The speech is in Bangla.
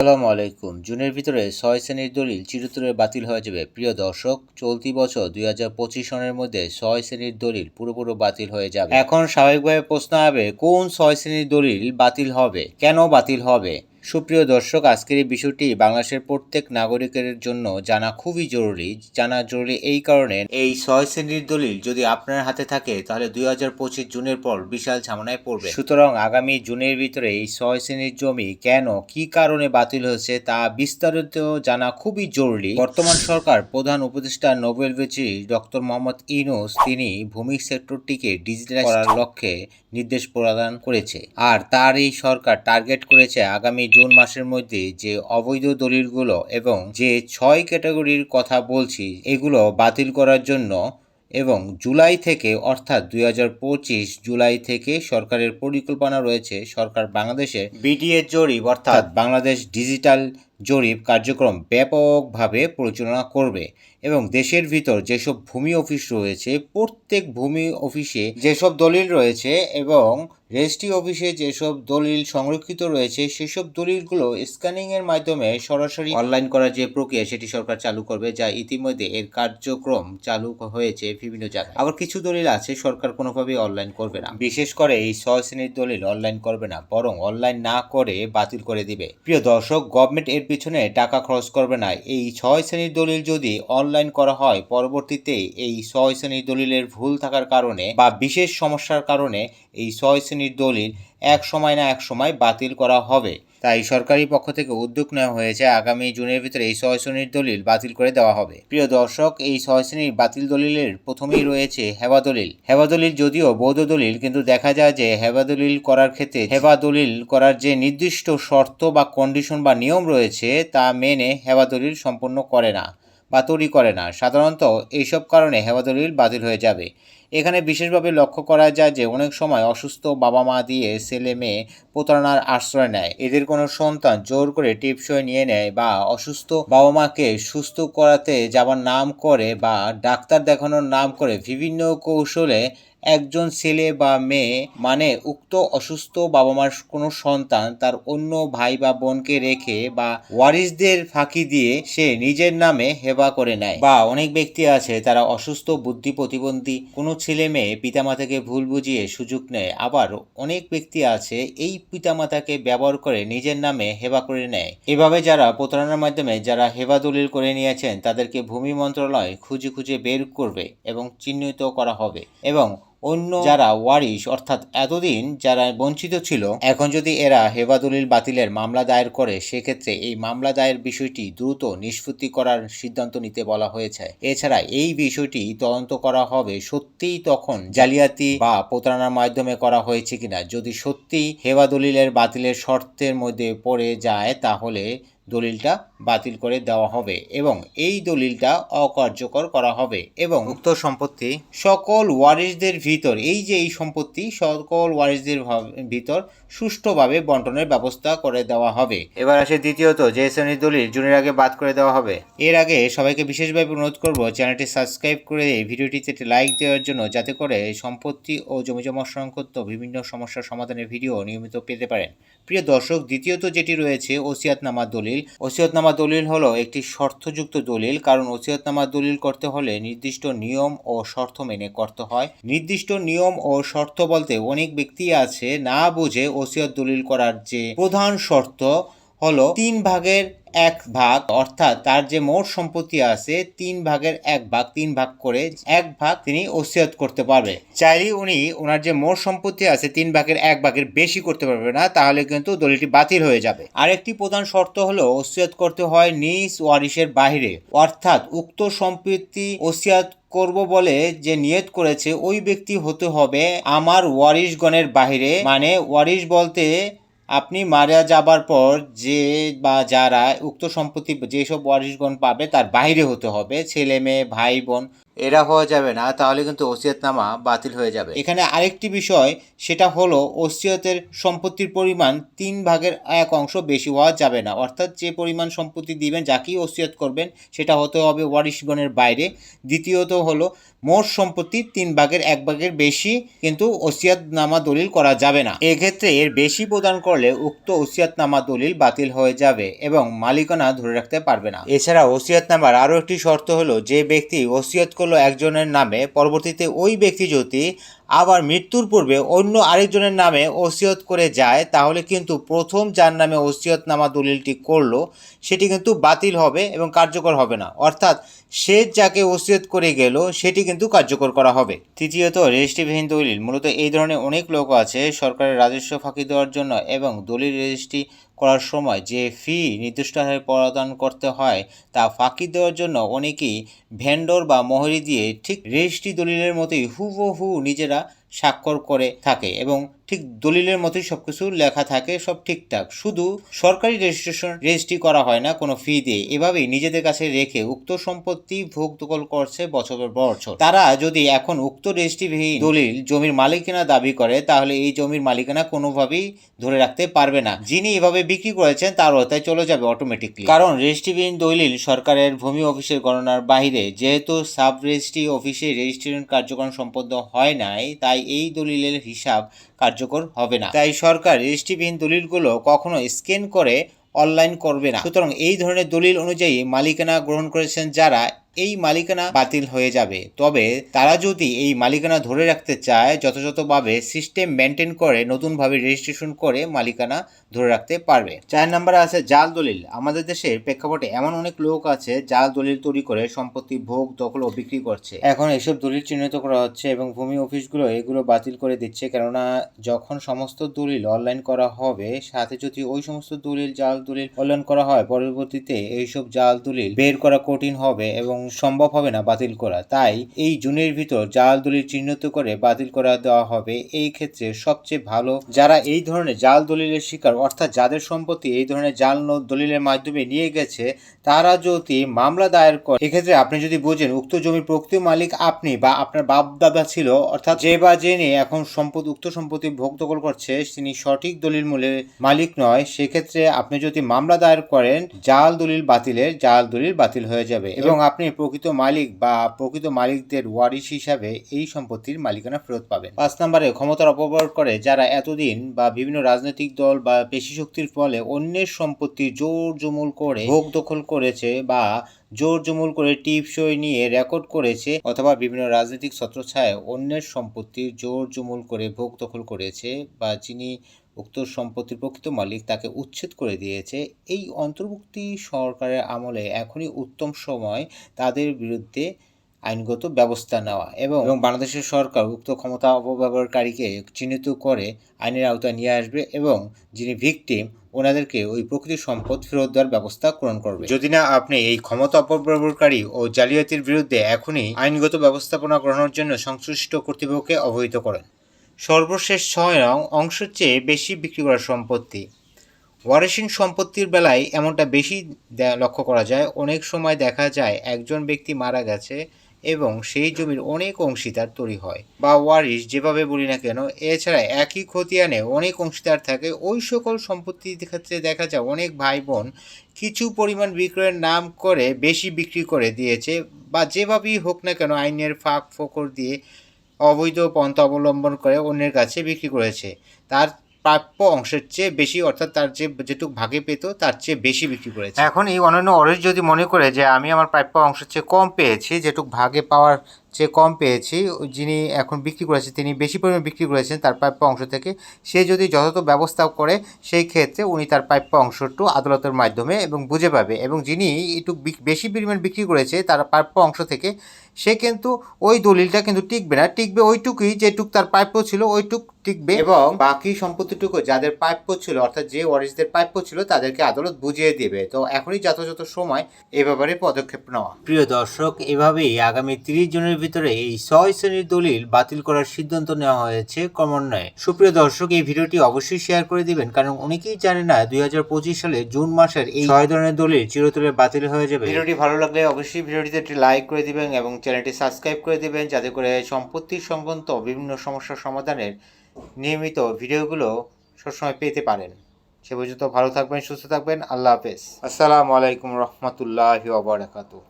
আসসালামু আলাইকুম। জুনের ভিতরে ছয় শ্রেণির দলিল চিরতরে বাতিল হয়ে যাবে। প্রিয় দর্শক, চলতি বছর দুই হাজার পঁচিশ সনের মধ্যে ছয় শ্রেণির দলিল পুরোপুরি বাতিল হয়ে যাবে। এখন স্বাভাবিকভাবে প্রশ্ন হবে কোন ছয় শ্রেণির দলিল বাতিল হবে? কেন বাতিল হবে? সুপ্রিয় দর্শক, আজকের এই বিষয়টি বাংলাদেশের প্রত্যেক নাগরিকের জন্য জানা খুবই জরুরি। জানা জরুরি এই কারণে এই ছয় শ্রেণির দলিল যদি আপনার হাতে থাকে, তাহলে দুই হাজার পঁচিশ জুনের পর বিশাল ঝামেলায় পড়বে। সুতরাং আগামী জুনের ভিতরে এই ছয় শ্রেণির জমি কেন, কি কারণে বাতিল হয়েছে, তা বিস্তারিত জানা খুবই জরুরি। বর্তমান সরকার প্রধান উপদেষ্টা নোবেল বেচি ডক্টর মোহাম্মদ ইউনুস, তিনি ভূমি সেক্টরটিকে ডিজিটালাইজ করার লক্ষ্যে নির্দেশ প্রদান করেছে। আর তার এই সরকার টার্গেট করেছে আগামী জুন মাসের মধ্যে যে অবৈধ দলিলগুলো এবং যে ছয় ক্যাটাগরির কথা বলছি এগুলো বাতিল করার জন্য এবং জুলাই থেকে অর্থাৎ দুই হাজার পঁচিশ জুলাই থেকে সরকারের পরিকল্পনা রয়েছে সরকার বাংলাদেশে বিডিএ জরিপ অর্থাৎ বাংলাদেশ ডিজিটাল জরিপ কার্যক্রম ব্যাপকভাবে পরিচালনা করবে এবং দেশের ভিতর যেসব ভূমি অফিস রয়েছে, প্রত্যেক ভূমি অফিসে যেসব দলিল রয়েছে এবং রেজিস্ট্রি অফিসে যেসব দলিল সংরক্ষিত রয়েছে, সেসব দলিলগুলো স্ক্যানিংয়ের মাধ্যমে সরাসরি অনলাইন করার যে প্রক্রিয়া, সেটি সরকার চালু করবে, যা ইতিমধ্যে এর কার্যক্রম চালু হয়েছে বিভিন্ন জায়গায়। আবার কিছু দলিল আছে, সরকার কোনোভাবেই অনলাইন করবে না। বিশেষ করে এই ছয় শ্রেণির দলিল অনলাইন করবে না, বরং অনলাইন না করে বাতিল করে দিবে। প্রিয় দর্শক, গভর্নমেন্ট এর পিছনে টাকা খরচ করবে না। এই ছয় শ্রেণির দলিল যদি অনলাইন করা হয়, পরবর্তীতে এই ছয় শ্রেণির দলিলের ভুল থাকার কারণে বা বিশেষ সমস্যার কারণে এই ছয় শ্রেণির দলিল এক সময় না এক সময় বাতিল করা হবে। তাই সরকারি পক্ষ থেকে উদ্যোগ নেওয়া হয়েছে, আগামী জুনের ভিতরে এই ছয় শ্রেণির দলিল বাতিল করে দেওয়া হবে। প্রিয় দর্শক, এই ছয় শ্রেণির বাতিল দলিলের প্রথমেই রয়েছে হেবা দলিল। হেবা দলিল যদিও বৌদ্ধ দলিল, কিন্তু দেখা যায় যে হেবা দলিল করার ক্ষেত্রে হেবা দলিল করার যে নির্দিষ্ট শর্ত বা কন্ডিশন বা নিয়ম রয়েছে, তা মেনে হেবা দলিল সম্পন্ন করে না বা তৈরি করে না। সাধারণত এইসব কারণে হেবা দলিল বাতিল হয়ে যাবে। এখানে বিশেষভাবে লক্ষ্য করা যায় যে অনেক সময় অসুস্থ বাবা মা দিয়ে ছেলে মেয়ে প্রতারণার আশ্রয় নেয়। এদের কোনো সন্তান জোর করে টিপসই নিয়ে নেয় বা অসুস্থ বাবা মাকে সুস্থ করাতে যাবার নাম করে বা ডাক্তার দেখানোর নাম করে বিভিন্ন কৌশলে একজন ছেলে বা মেয়ে মানে উক্ত অসুস্থ বাবা মার কোনো সন্তান তার অন্য ভাই বা বোনকে রেখে বা ওয়ারিসদের ফাঁকি দিয়ে সে নিজের নামে হেবা করে নেয়। বা অনেক ব্যক্তি আছে তারা অসুস্থ, বুদ্ধি প্রতিবন্ধী, কোনো ছেলে মেয়ে পিতামাতাকে ভুল বুঝিয়ে সুযোগ নেয়, আবার অনেক ব্যক্তি আছে এই পিতামাতাকে ব্যবহার করে নিজের নামে হেবা করে নেয়। এভাবে যারা প্রতারণার মাধ্যমে যারা হেবা দলিল করে নিয়েছেন, তাদেরকে ভূমি মন্ত্রণালয় খুঁজে খুঁজে বের করবে এবং চিহ্নিত করা হবে এবং অন্য যারা ওয়ারিশ, অর্থাৎ এতদিন যারা বঞ্চিত ছিল, এখন যদি এরা হেবা দলিল বাতিলের মামলা দায়ের করে, সেক্ষেত্রে এই মামলা দায়ের বিষয়টি দ্রুত নিষ্পত্তি করার সিদ্ধান্ত নিতে বলা হয়েছে। এছাড়া এই বিষয়টি তদন্ত করা হবে সত্যিই তখন জালিয়াতি বা প্রতারণার মাধ্যমে করা হয়েছে কিনা। যদি সত্যিই হেবা দলিলের বাতিলের শর্তের মধ্যে পড়ে যায়, তাহলে দলিলটা বাতিল করে দেওয়া হবে এবং এই দলিলটা অকার্যকর করা হবে এবং উক্ত সম্পত্তি সকল ওয়ারিসদের ভিতর এই যে এই সম্পত্তি সকল ওয়ারিসদের ভিতর সুষ্ঠুভাবে বন্টনের ব্যবস্থা করে দেওয়া হবে। এবার আসে দ্বিতীয়ত যে শ্রেণির দলিল জুনের আগে বাদ করে দেওয়া হবে। এর আগে সবাইকে বিশেষভাবে অনুরোধ করব চ্যানেলটি সাবস্ক্রাইব করে এই ভিডিওটিতে একটি লাইক দেওয়ার জন্য যাতে করে সম্পত্তি ও জমিজমা সংক্রান্ত বিভিন্ন সমস্যার সমাধানের ভিডিও নিয়মিত পেতে পারেন। প্রিয় দর্শক দ্বিতীয়ত যেটি রয়েছে ওসিয়াতনামা দলিল। ওসিয়তনামা দলিল হলো একটি শর্তযুক্ত দলিল, কারণ ওসিয়তনামা দলিল করতে হলে নির্দিষ্ট নিয়ম ও শর্ত মেনে করতে হয়। নির্দিষ্ট নিয়ম ও শর্ত বলতে অনেক ব্যক্তি আছে না বুঝে ওসিয়ত দলিল করার যে প্রধান শর্ত হলো তিন ভাগের এক ভাগ, অর্থাৎ তার যে মোট সম্পত্তি আছে, তিন ভাগের এক ভাগ, তিন ভাগ করে এক ভাগ তিনি ওসিয়ত করতে পারবে। চাইলে উনি ওনার যে মোট সম্পত্তি আছে, তিন ভাগের এক ভাগের বেশি করতে পারবে না, তাহলে কিন্তু দলিলটি বাতিল হয়ে যাবে। আরেকটি প্রধান শর্ত হলো ওসিয়ত করতে হয় নিজ ওয়ারিশের বাইরে অর্থাৎ উক্ত সম্পত্তি ওসিয়াত করব বলে যে নিয়ত করেছে, ওই ব্যক্তি হতে হবে আমার ওয়ারিশগণের বাইরে মানে ওয়ারিশ বলতে আপনি মারা যাবার পর যে বা যারা উক্ত সম্পত্তি, যেসব ওয়ারিশগণ পাবে তার বাইরে হতে হবে। ছেলে মেয়ে, ভাই বোন এরা হওয়া যাবে না, তাহলে কিন্তু ওসিয়তনামা বাতিল হয়ে যাবে। এখানে আরেকটি বিষয়, সেটা হলো ওসিয়তের সম্পত্তির পরিমাণ তিন ভাগের এক অংশ বেশি হওয়া যাবে না। অর্থাৎ যে পরিমাণ সম্পত্তি দিবেন, যাকেই ওসিয়ত করবেন, সেটা হতে হবে ওয়ারিশগণের বাইরে। দ্বিতীয়ত হলো, মোট সম্পত্তি তিন ভাগের এক ভাগের বেশি কিন্তু ওসিয়াতনামা দলিল করা যাবে না। এক্ষেত্রে এর বেশি প্রদান করলে উক্ত ওসিয়াতনামা দলিল বাতিল হয়ে যাবে এবং মালিকানা ধরে রাখতে পারবে না। এছাড়া ওসিয়াতনামার আরও একটি শর্ত হলো, যে ব্যক্তি ওসিয়ত করল একজনের নামে, পরবর্তীতে ওই ব্যক্তি যদি আবার মৃত্যুর পূর্বে অন্য আরেকজনের নামে ওসিয়ত করে যায়, তাহলে কিন্তু প্রথম যার নামে ওসিয়তনামা দলিলটি করল, সেটি কিন্তু বাতিল হবে এবং কার্যকর হবে না। অর্থাৎ সে যাকে ওসিয়ত করে গেল, সেটি কিন্তু কার্যকর করা হবে। তৃতীয়ত, রেজিস্ট্রিবিহীন দলিল। মূলত এই ধরনের অনেক লোক আছে সরকারের রাজস্ব ফাঁকি দেওয়ার জন্য এবং দলিল রেজিস্ট্রি করার সময় যে ফি নির্দিষ্টভাবে প্রদান করতে হয়, তা ফাঁকি দেওয়ার জন্য অনেকেই ভেন্ডর বা মহরি দিয়ে ঠিক রেজিস্ট্রি দলিলের মতোই হুবহু নিজেরা স্বাক্ষর করে থাকে এবং ঠিক দলিলের মতোই সব কিছু লেখা থাকে, সব ঠিকঠাক। শুধু সরকারি রেজিস্ট্রেশন রেজিস্ট্রি করা হয় না, কোনো ফি দিয়ে। এভাবেই নিজেদের কাছে রেখে উক্ত সম্পত্তি ভোগ দখল করছে বছরের বছর। তারা যদি এখন উক্ত রেজিস্ট্রিবিহীন দলিল জমির মালিকানা দাবি করে, তাহলে এই জমির মালিকানা কোনোভাবেই ধরে রাখতে পারবে না। যিনি এভাবে বিক্রি করেছেন তার ওতায় চলে যাবে অটোমেটিকলি কারণ রেজিস্ট্রিবিহীন দলিল সরকারের ভূমি অফিসের গণনার বাইরে যেহেতু সাব রেজিস্ট্রি অফিসে রেজিস্ট্রেশন কার্যক্রম সম্পন্ন হয় নাই, তাই এই দলিলের হিসাব কার্যকর হবে না। তাই সরকার রেজিস্ট্রিবিহীন দলিলগুলো কখনো স্ক্যান করে অনলাইন করবে না। সুতরাং এই ধরনের দলিল অনুযায়ী মালিকানা গ্রহণ করেছেন যারা এই মালিকানা বাতিল হয়ে যাবে। তবে তারা যদি এই মালিকানা ধরে রাখতে চায়, যথাযথভাবে সিস্টেম মেনটেন করে, নতুনভাবে রেজিস্ট্রেশন করে মালিকানা ধরে রাখতে পারবে। চার নম্বরে আছে জাল দলিল। আমাদের দেশের প্রেক্ষাপটে এমন অনেক লোক আছে, জাল দলিল তৈরি করে সম্পত্তি, ভোগ, দখল ও বিক্রি করছে। এখন এসব দলিল চিহ্নিত করা হচ্ছে এবং ভূমি অফিসগুলো এগুলো বাতিল করে দিচ্ছে। কেননা যখন সমস্ত দলিল অনলাইন করা হবে, সাথে যদি ওই সমস্ত দলিল, জাল দলিল অনলাইন করা হয়, পরবর্তীতে এইসব জাল দলিল বের করা কঠিন হবে এবং সম্ভব হবে না বাতিল করা। তাই এই জুনের ভিতর জাল দলিল চিহ্নিত করে বাতিল করা দেওয়া হবে। এই ক্ষেত্রে সবচেয়ে ভালো যারা এই ধরনের জাল দলিলের শিকার, অর্থাৎ যাদের সম্পত্তি এই ধরনের জাল দলিলের মাধ্যমে নিয়ে গেছে, তারা যদি মামলা দায়ের করে, এক্ষেত্রে আপনি যদি বোঝেন উক্ত জমির প্রকৃত মালিক আপনি বা আপনার বাপ দাদা ছিল, অর্থাৎ যে বা জেনে এখন সম্পদ উক্ত সম্পত্তি ভোগ দখল করছে, তিনি সঠিক দলিল মূলে মালিক নয়, সেক্ষেত্রে আপনি যদি মামলা দায়ের করেন জাল দলিল বাতিলের জাল দলিল বাতিল হয়ে যাবে। এবং আপনি প্রকৃত মালিক বা প্রকৃত মালিকদের ওয়ারিশ হিসাবে এই সম্পত্তির মালিকানা ফেরত পাবেন। পাঁচ নম্বরে ক্ষমতার অপব্যবহার করে যারা এতদিন বা বিভিন্ন রাজনৈতিক দল বা পেশি শক্তির ফলে অন্যের সম্পত্তি জোর জমুল করে ভোগ দখল করেছে বা জোর জমুল করে টিপ টিপসই নিয়ে রেকর্ড করেছে অথবা বিভিন্ন রাজনৈতিক ছত্রছায়ায় অন্যের সম্পত্তি জোর জমুল করে ভোগ দখল করেছে বা যিনি উক্ত সম্পত্তির প্রকৃত মালিক তাকে উচ্ছেদ করে দিয়েছে। এই অন্তর্ভুক্তি সরকারের আমলে এখনই উত্তম সময় তাদের বিরুদ্ধে আইনগত ব্যবস্থা নেওয়া এবং বাংলাদেশের সরকার উক্ত ক্ষমতা অপব্যবহারকারীকে চিহ্নিত করে আইনের আওতায় নিয়ে আসবে এবং যিনি ভিকটিম ওনাদেরকে ওই প্রকৃত সম্পদ ফেরত দেওয়ার ব্যবস্থা গ্রহণ করবে। যদি না আপনি এই ক্ষমতা অপব্যবহারকারী ও জালিয়াতির বিরুদ্ধে এখনই আইনগত ব্যবস্থাপনা গ্রহণের জন্য সংশ্লিষ্ট কর্তৃপক্ষকে অবহিত করেন। সর্বশেষ ছয় নং অংশের চেয়ে বেশি বিক্রি করার সম্পত্তি। ওয়ারিশিন সম্পত্তির বেলায় এমনটা বেশি লক্ষ্য করা যায়। অনেক সময় দেখা যায় একজন ব্যক্তি মারা গেছে এবং সেই জমির অনেক অংশীদার তৈরি হয় বা ওয়ারিশ যেভাবে বলি না কেন, এছাড়া একই খতিয়ানে অনেক অংশীদার থাকে। ওই সকল সম্পত্তির ক্ষেত্রে দেখা যায় অনেক ভাই বোন কিছু পরিমাণ বিক্রয়ের নাম করে বেশি বিক্রি করে দিয়েছে বা যেভাবেই হোক না কেন আইনের ফাঁক ফোকর দিয়ে অবৈধ পন্থা অবলম্বন করে অন্যের কাছে বিক্রি করেছে। তার প্রাপ্য অংশের চেয়ে বেশি, অর্থাৎ তার যে যেটুক ভাগে পেত, তার চেয়ে বেশি বিক্রি করেছে। এখন এই অনন্য অরেশ যদি মনে করে যে আমি আমার প্রাপ্য অংশের চেয়ে কম পেয়েছি, যেটুক ভাগে পাওয়ার চেয়ে কম পেয়েছি যিনি এখন বিক্রি করেছেন তিনি বেশি পরিমাণে বিক্রি করেছেন তার প্রাপ্য অংশ থেকে সে যদি যথাযথ ব্যবস্থা করে সেই ক্ষেত্রে উনি তার প্রাপ্য অংশটু আদালতের মাধ্যমে এবং বুঝে পাবে। এবং যিনি একটু বেশি পরিমাণ বিক্রি করেছে তার প্রাপ্য অংশ থেকে সে কিন্তু ওই দলিলটা কিন্তু টিকবে না। টিকবে ওইটুকুই যেটুক তার প্রাপ্য ছিল ওইটুক টিকবে। এবং বাকি সম্পত্তিটুকু যাদের প্রাপ্য ছিল অর্থাৎ যে ওয়ারিশদের প্রাপ্য ছিল তাদেরকে আদালত বুঝিয়ে দেবে। তো এখনই যথাযথ সময় এ ব্যাপারে পদক্ষেপ নেওয়া। প্রিয় দর্শক এভাবেই আগামী তিরিশ জনের ভিতরে এই ছয় শ্রেণির দলিল বাতিল করার সিদ্ধান্ত নেওয়া হয়েছে ক্রমান্বয়ে। সুপ্রিয় দর্শক এই ভিডিওটি অবশ্যই শেয়ার করে দিবেন কারণ অনেকেই জানে না দুই হাজার পঁচিশ সালে জুন মাসের এই ছয় ধরনের দলিল চিরতরে বাতিল হয়ে যাবে। ভিডিওটি ভালো লাগলে অবশ্যই ভিডিওটিতে একটি লাইক করে দিবেন এবং চ্যানেলটি সাবস্ক্রাইব করে দিবেন যাতে করে সম্পত্তি সংক্রান্ত বিভিন্ন সমস্যার সমাধানের নিয়মিত ভিডিওগুলো সবসময় পেতে পারেন। সে পর্যন্ত ভালো থাকবেন সুস্থ থাকবেন আল্লাহ হাফেজ। আসসালামু আলাইকুম রহমতুল্লাহি ওয়া বারাকাতুহু।